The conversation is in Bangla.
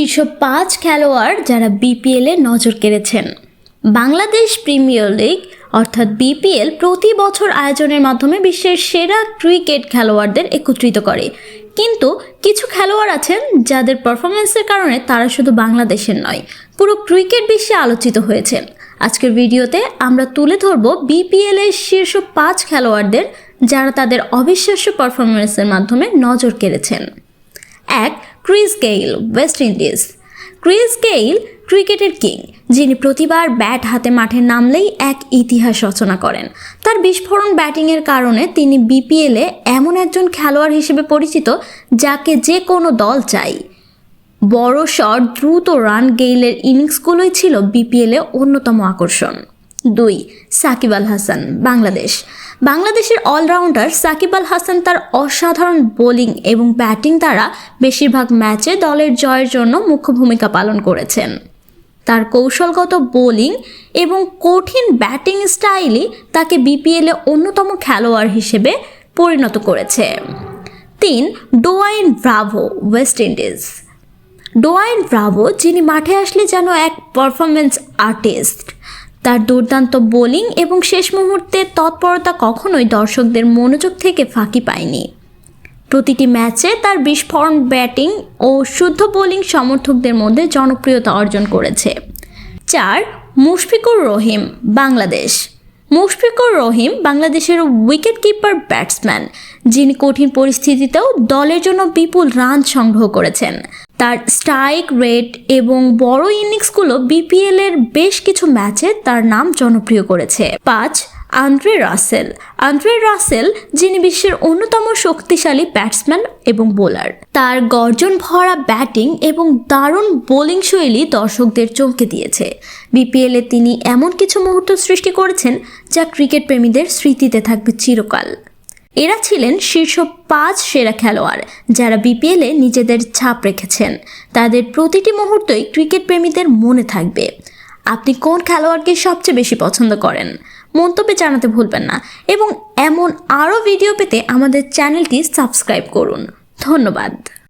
শীর্ষ পাঁচ খেলোয়াড় যারা বিপিএলে নজর কেড়েছেন। বাংলাদেশ প্রিমিয়ার লিগ, অর্থাৎ বিপিএল প্রতি বছর আয়োজনের মাধ্যমে বিশ্বের সেরা ক্রিকেট খেলোয়াড়দের একত্রিত করে। কিন্তু কিছু খেলোয়াড় আছেন যাদের পারফরমেন্সের কারণে তারা শুধু বাংলাদেশের নয়, পুরো ক্রিকেট বিশ্বে আলোচিত হয়েছেন। আজকের ভিডিওতে আমরা তুলে ধরব বিপিএল এর শীর্ষ পাঁচ খেলোয়াড়দের যারা তাদের অবিশ্বাস্য পারফরমেন্সের মাধ্যমে নজর কেড়েছেন। Chris Gayle West Indies. Chris Gayle ক্রিকেটের কিং, যিনি প্রতিবার ব্যাট হাতে মাঠে নামলেই এক ইতিহাস রচনা করেন। তার বিস্ফোরণ ব্যাটিংয়ের কারণে তিনি বিপিএলে এমন একজন খেলোয়াড় হিসেবে পরিচিত যাকে যে কোনো দল চাই। বড় শট, দ্রুত রান গেইলের ইনিংসগুলোই ছিল বিপিএলে অন্যতম আকর্ষণ। দুই, সাকিব আল হাসান, বাংলাদেশ। বাংলাদেশের অলরাউন্ডার সাকিব আল হাসান তার অসাধারণ বোলিং এবং ব্যাটিং দ্বারা বেশিরভাগ ম্যাচে দলের জয়ের জন্য মুখ্য ভূমিকা পালন করেছেন। তার কৌশলগত বোলিং এবং কঠিন ব্যাটিং স্টাইলই তাকে বিপিএলে অন্যতম খেলোয়াড় হিসেবে পরিণত করেছে। তিন, Dwayne Bravo, West Indies. Dwayne Bravo, যিনি মাঠে আসলে যেন এক পারফরমেন্স আর্টিস্ট তার দুর্দান্ত বোলিং এবং শেষ মুহূর্তে তৎপরতা কখনোই দর্শকদের মনোযোগ থেকে ফাঁকি পায়নি। প্রতিটি ম্যাচে তার বিস্ফোরণ ব্যাটিং ও শুদ্ধ বোলিং সমর্থকদের মধ্যে জনপ্রিয়তা অর্জন করেছে। চার, মুশফিকুর রহিম, বাংলাদেশ। মুশফিকুর রহিম বাংলাদেশের উইকেট কিপার ব্যাটসম্যান, যিনি কঠিন পরিস্থিতিতেও দলের জন্য বিপুল রান সংগ্রহ করেছেন। তার স্ট্রাইক রেট এবং বড় ইনিংসগুলো বিপিএল এর বেশ কিছু ম্যাচে তার নাম জনপ্রিয় করেছে। পাঁচ, আন্দ্রে রাসেল। আন্দ্রে রাসেল, যিনি বিশ্বের অন্যতম শক্তিশালী ব্যাটসম্যান এবং বোলার তার গর্জন ভরা ব্যাটিং এবং দারুণ বোলিং শৈলী দর্শকদের চমকে দিয়েছে। বিপিএলে তিনি এমন কিছু মুহূর্ত সৃষ্টি করেছেন যা ক্রিকেট প্রেমীদের স্মৃতিতে থাকবে চিরকাল। এরা ছিলেন শীর্ষ পাঁচ সেরা খেলোয়াড় যারা বিপিএলে নিজেদের ছাপ রেখেছেন। তাদের প্রতিটি মুহূর্তই ক্রিকেট প্রেমীদের মনে থাকবে। আপনি কোন খেলোয়াড়কে সবচেয়ে বেশি পছন্দ করেন? মন্তব্যে জানাতে ভুলবেন না এবং এমন আরও ভিডিও পেতে আমাদের চ্যানেলটি সাবস্ক্রাইব করুন। ধন্যবাদ।